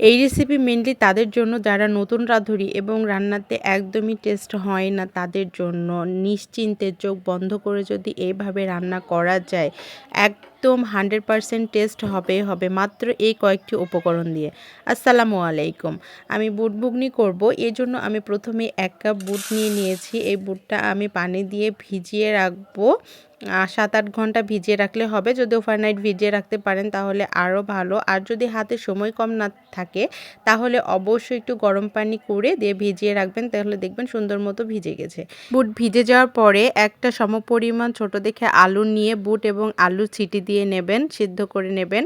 এই recipe mainly তাদের জন্য, যারা নতুন রাঁধুনি এবং রান্নাতে একদমই টেস্ট হয় না তাদের জন্য। নিশ্চিন্তে চোখ বন্ধ করে যদি এভাবে রান্না করা যায় একদম হান্ড্রেড পারসেন্ট টেস্ট হবে হবে মাত্র এই কয়েকটি উপকরণ দিয়ে। আসসালামু আলাইকুম। আমি বুট বুগনি করব এই জন্য আমি প্রথমে এক কাপ বুট নিয়ে নিয়েছি। এই বুটটা আমি পানি দিয়ে ভিজিয়ে রাখব। সাত আট ঘণ্টা ভিজিয়ে রাখলে হবে। যদি ওভারনাইট ভিজিয়ে রাখতে পারেন তাহলে আরও ভালো। আর যদি হাতে সময় কম না থাকে, তাহলে অবশ্যই একটু গরম পানি করে দিয়ে ভিজিয়ে রাখবেন। তাহলে দেখবেন সুন্দর মতো ভিজে গেছে। বুট ভিজে যাওয়ার পরে একটা সমপরিমাণ ছোট দেখে আলু নিয়ে বুট এবং আলু ছিটি দিয়ে নেবেন, সিদ্ধ করে নেবেন।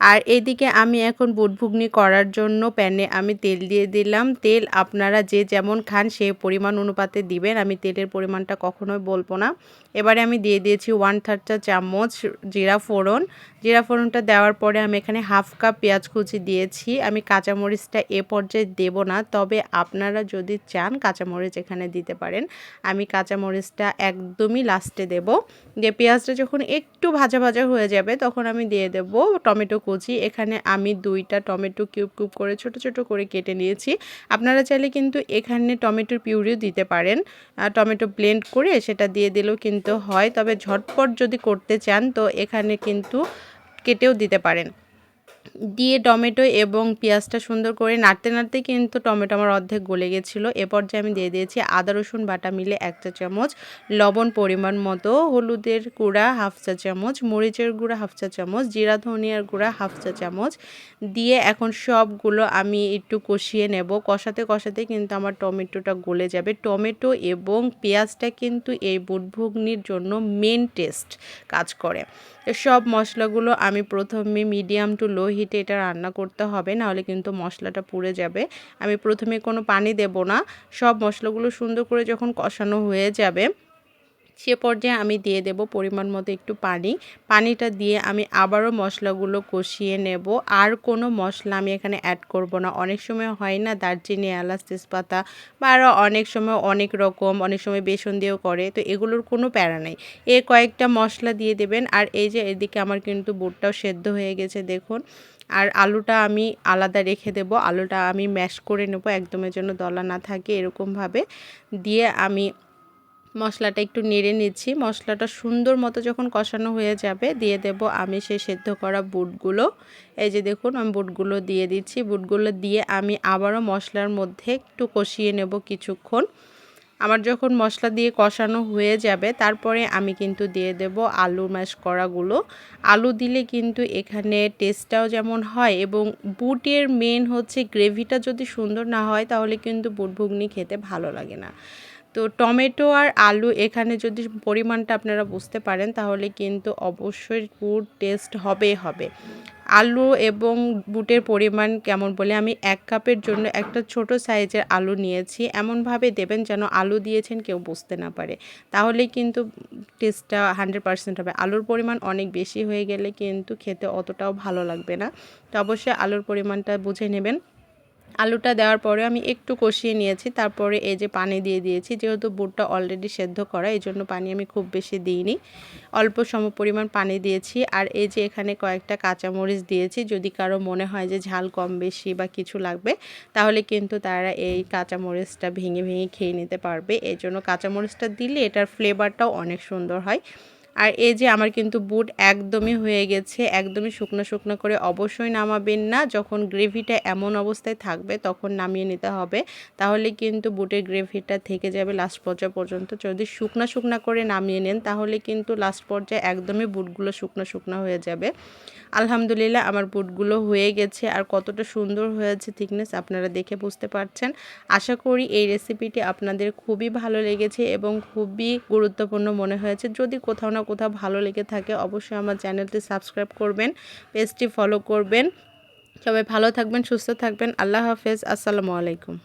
আর এদিকে আমি এখন বুট ভুগনি করার জন্য প্যানে আমি তেল দিয়ে দিলাম। তেল আপনারা যে যেমন খান সে পরিমাণ অনুপাতে দিবেন। আমি তেলের পরিমাণটা কখনোই বলব না। এবারে আমি দিয়ে দিয়েছি ওয়ান থার্ড চা চামচ জিরা ফোড়ন। জিরা ফোড়নটা দেওয়ার পরে আমি এখানে হাফ কাপ পেঁয়াজ কুচি দিয়েছি। আমি কাঁচামরিচটা এ পর্যায়ে দেব না। তবে আপনারা যদি চান কাঁচামরিচ এখানে দিতে পারেন। আমি কাঁচামরিচটা একদমই লাস্টে দেব। দিয়ে পেঁয়াজটা যখন একটু ভাজা ভাজা হয়ে যাবে, তখন আমি দিয়ে দেব টমেটো কুচি। এখানে আমি দুইটা টমেটো কিউব কিউব করে ছোট ছোট করে কেটে নিয়েছি। আপনারা চাইলে কিন্তু এখানে টমেটোর পিউরিও দিতে পারেন। টমেটো ব্লেন্ড করে সেটা দিয়ে দিলেও কিন্তু হয়। তবে ঝটপট যদি করতে চান, তো এখানে কিন্তু কেটেও দিতে পারেন। দিয়ে টমেটো এবং পেঁয়াজটা সুন্দর করে নাড়তে নাড়তে কিন্তু টমেটো আমার অর্ধেক গলে গেছিল। এ পর্যায়ে আমি দিয়ে দিয়েছি আদা, রসুন, বাটা মিলে এক চা চামচ, লবণ পরিমাণ মতো, হলুদের গুঁড়া হাফ চা চামচ, মরিচের গুঁড়া হাফ চা চামচ, জিরা, ধনিয়ার গুঁড়া হাফ চা চামচ দিয়ে এখন সবগুলো আমি একটু কষিয়ে নেব। কষাতে কষাতে কিন্তু আমার টমেটোটা গলে যাবে। টমেটো এবং পেঁয়াজটা কিন্তু এই বুটভুগনির জন্য মেন টেস্ট কাজ করে। সব মশলাগুলো আমি প্রথমে মিডিয়াম টু লো হিটে এটা রান্না করতে হবে, নাহলে কিন্তু মশলাটা পুড়ে যাবে। আমি প্রথমে কোনো পানি দেব না, সব মশলাগুলো সুন্দর করে যখন কষানো হয়ে যাবে, সে পর্যায়ে আমি দিয়ে দেব পরিমাণ মতো একটু পানি। পানিটা দিয়ে আমি আবারও মশলাগুলো কষিয়ে নেব। আর কোনো মশলা আমি এখানে অ্যাড করব না। অনেক সময় হয় না দারচিনি, এলাচ, তেজপাতা বা আরও অনেক সময় অনেক রকম, অনেক সময় বেসন দিয়েও করে, তো এগুলোর কোনো প্যারা নেই। এ কয়েকটা মশলা দিয়ে দেবেন। আর এই যে এদিকে আমার কিন্তু বুটটাও সেদ্ধ হয়ে গেছে, দেখুন। আর আলুটা আমি আলাদা রেখে দেব। আলুটা আমি ম্যাশ করে নেব, একদমের জন্য দলা না থাকে এরকমভাবে। দিয়ে আমি মশলাটা একটু নেড়ে নিচ্ছি। মশলাটা সুন্দর মতো যখন কষানো হয়ে যাবে, দিয়ে দেব আমি সেই সেদ্ধ করা বুটগুলো। এই যে দেখুন, আমি বুটগুলো দিয়ে দিচ্ছি। বুটগুলো দিয়ে আমি আবারও মশলার মধ্যে একটু কষিয়ে নেব কিছুক্ষণ। আমার যখন মশলা দিয়ে কষানো হয়ে যাবে, তারপরে আমি কিন্তু দিয়ে দেব আলু ম্যাশ করাগুলো। আলু দিলে কিন্তু এখানে টেস্টটাও যেমন হয় এবং বুটের মেন হচ্ছে গ্রেভিটা যদি সুন্দর না হয়, তাহলে কিন্তু বুট ভুগনি খেতে ভালো লাগে না। তো টমেটো আর আলু এখানে যদি পরিমাণটা আপনারা বুঝতে পারেন, তাহলে কিন্তু অবশ্যই ফুড টেস্ট হবে হবে। আলু এবং বুটের পরিমাণ কেমন বলে? আমি এক কাপের জন্য একটা ছোট সাইজের আলু নিয়েছি। এমনভাবে দেবেন যেন আলু দিয়েছেন কেউ বুঝতে না পারে। তাহলে কিন্তু টেস্টটা হান্ড্রেড পারসেন্ট হবে। আলুর পরিমাণ অনেক বেশি হয়ে গেলে কিন্তু খেতে অতটাও ভালো লাগবে না। তো অবশ্যই আলুর পরিমাণটা বুঝে নেবেন। আলুটা দেওয়ার পরে আমি একটু কষিয়ে নিয়েছি, তারপরে এই যে পানি দিয়ে দিয়েছি, যেহেতু বুটটা অলরেডি সেদ্ধ করা, এই জন্য পানি আমি খুব বেশি দিইনি। অল্প সম পরিমাণ পানি দিয়েছি, আর এই যে এখানে কয়েকটা কাঁচামরিচ দিয়েছি, যদি কারও মনে হয় যে ঝাল কম বেশি বা কিছু লাগবে, তাহলে কিন্তু তারা এই কাঁচামরিচটা ভেঙে ভেঙে খেয়ে নিতে পারবে। এই জন্য কাঁচামরিচটা দিলে এটার ফ্লেভারটাও অনেক সুন্দর হয়। আর এই যে আমার কিন্তু বুট একদমই হয়ে গেছে, একদমই শুকনো শুকনো করে অবশ্যই নামাবেন না। যখন গ্রেভিটা এমন অবস্থায় থাকবে তখন নামিয়ে নিতে হবে। তাহলে কিন্তু বুটের গ্রেভিটা থেকে যাবে লাস্ট পর্যায় পর্যন্ত। যদি শুকনো শুকনো করে নামিয়ে নেন তাহলে কিন্তু লাস্ট পর্যায়ে একদমই বুটগুলো শুকনো শুকনো হয়ে যাবে। আলহামদুলিল্লাহ আমার বুটগুলো হয়ে গেছে। আর কতটা সুন্দর হয়েছে থিকনেস আপনারা দেখে বুঝতে পারছেন। আশা করি এই রেসিপিটি আপনাদের খুবই ভালো লেগেছে এবং খুবই গুরুত্বপূর্ণ মনে হয়েছে। যদি কোথাও না কোথাও ভালো লেগে থাকে, অবশ্যই আমার চ্যানেলটি সাবস্ক্রাইব করবেন, পেজটি ফলো করবেন। সবাই ভালো থাকবেন, সুস্থ থাকবেন। আল্লাহ হাফেজ। আসসালামু আলাইকুম।